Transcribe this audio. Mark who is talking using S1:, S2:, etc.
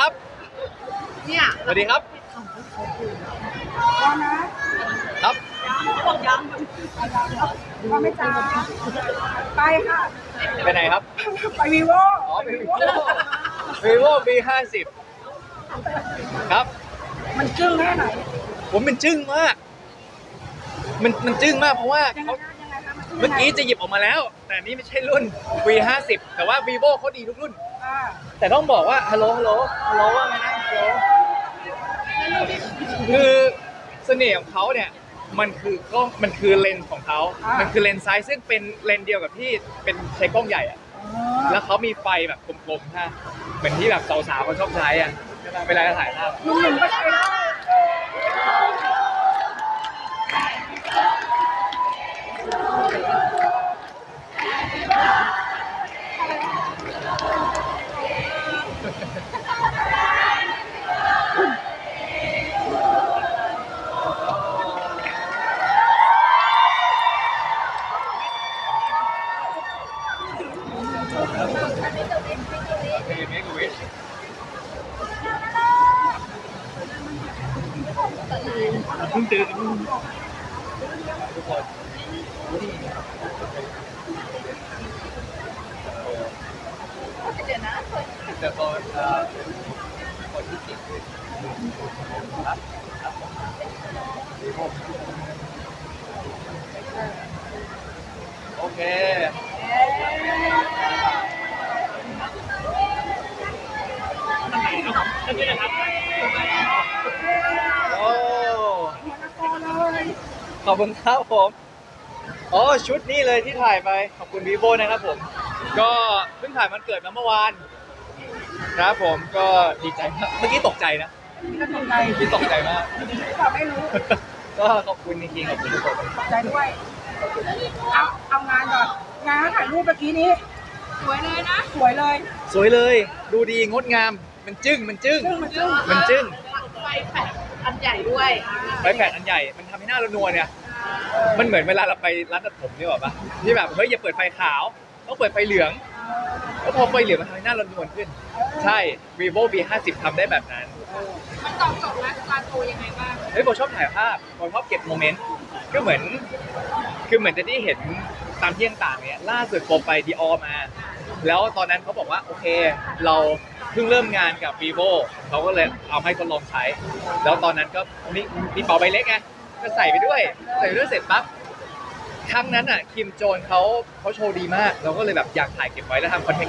S1: ครับ
S2: เนี่ย
S1: สวัสดีครับ
S3: พร้อมนะครับ
S2: บอกยัง
S3: พร้อมไหมจ๊ะไปค่ะ
S1: ไปไหนครับ
S3: ไปวีโว
S1: อ๋อไป vivo vivo v 5 0ครับ
S3: มันจึ้งแค่ไหน
S1: ผมเป็นจึ้งมาก มันมันจึ้งมากเพราะว่า
S3: ยังไง
S1: เขา
S3: คะยังไงคะมันจึ้ง
S1: เมื่อกี้
S3: ยังไง
S1: จะหยิบออกมาแล้ว แต่อันนี้ไม่ใช่รุ่น v 5 0แต่ว่า vivo เขาดีทุกรุ่น
S3: อ่า
S1: แต่ต้องบอกว่าฮัลโหลฮัลโหลฮัลโหลว่าไงนะฮัลโหลคือเสน่ห์ของเขาเนี่ยมันคือกล้องมันคือเลนส์ของเขามันคือเลนส์ซ้ายซึ่งเป็นเลนส์เดียวกับที่เป็นใช้กล้องใหญ่อะ
S3: อ๋อ
S1: แล้วเขามีไฟแบบกลมๆฮะเหมือนที่แบบสาวๆเขาชอบใช้อะเวลาจะถ่ายภาพ
S3: หนุ่มๆก็ใช้ได้
S1: เมกวิช เพิ่งตื่นทุกคนแต่พอเอ่อคนที่ติดครับโอเค โอ้
S3: หัวหน้าโตเลย
S1: ขอบคุณครับผม อ๋อชุดนี้เลยที่ถ่ายไป ขอบคุณ vivo นะครับผม ก็เพิ่งถ่ายมันเกิดมาเมื่อวาน ครับผมก็ดีใจมากเมื่อกี้ตกใจนะ
S3: นี่ก็ตกใจ
S1: เมื่อกี้ตกใจมาก
S3: ก็ไม่รู้
S1: ก็ขอบคุณจริงๆขอบคุณทุกคน
S3: ตกใจด้วย เอาเอางานก่อนงานถ่ายรูปเมื่อกี้นี้
S2: สวยเลยนะ
S3: สวยเลย
S1: สวยเลย ดูดีงดงาม มันจึ้งมันจึ้ง
S3: จึ้งมันจึ้ง
S1: มันจึ้ง
S2: ไฟแผดอันใหญ่ด้วย
S1: ไฟแผ่นอันใหญ่ มันทำให้หน้าเรานวลเนี่ย มันเหมือนเวลาเราไปร้านตัดผมนี่หรอปะที่แบบเฮ้ยอย่าเปิดไฟขาวต้องเปิดไฟเหลืองแล้วพอไฟเหลืองมันทำให้หน้าเรานวลขึ้น ใช่ vivo v 5 0ทำได้แบบนั้น
S2: มันตอบโจทย์ไลฟ์สไตล์โตยังไงบ้าง
S1: เฮ้ยโบชอบถ่ายภาพโบชอบเก็บโมเมนต์ก็เหมือน คือเหมือนจะได้เห็นตามที่ต่างๆเนี่ยล่าสุดโบไปดีออมา แล้วตอนนั้นเขาบอกว่าโอเค เราเพิ่งเริ่มงานกับ vivo เขาก็เลยเอาให้ทดลองใช้ แล้วตอนนั้นก็มีมีเป๋าใบเล็กไง ก็ใส่ไปด้วย ใส่ไปด้วยเสร็จปั๊บครั้งนั้นอะคิมโจนเขาเขาโชว์ดีมาก เราก็เลยแบบอยากถ่ายเก็บไว้แล้วทำคอนเทนต์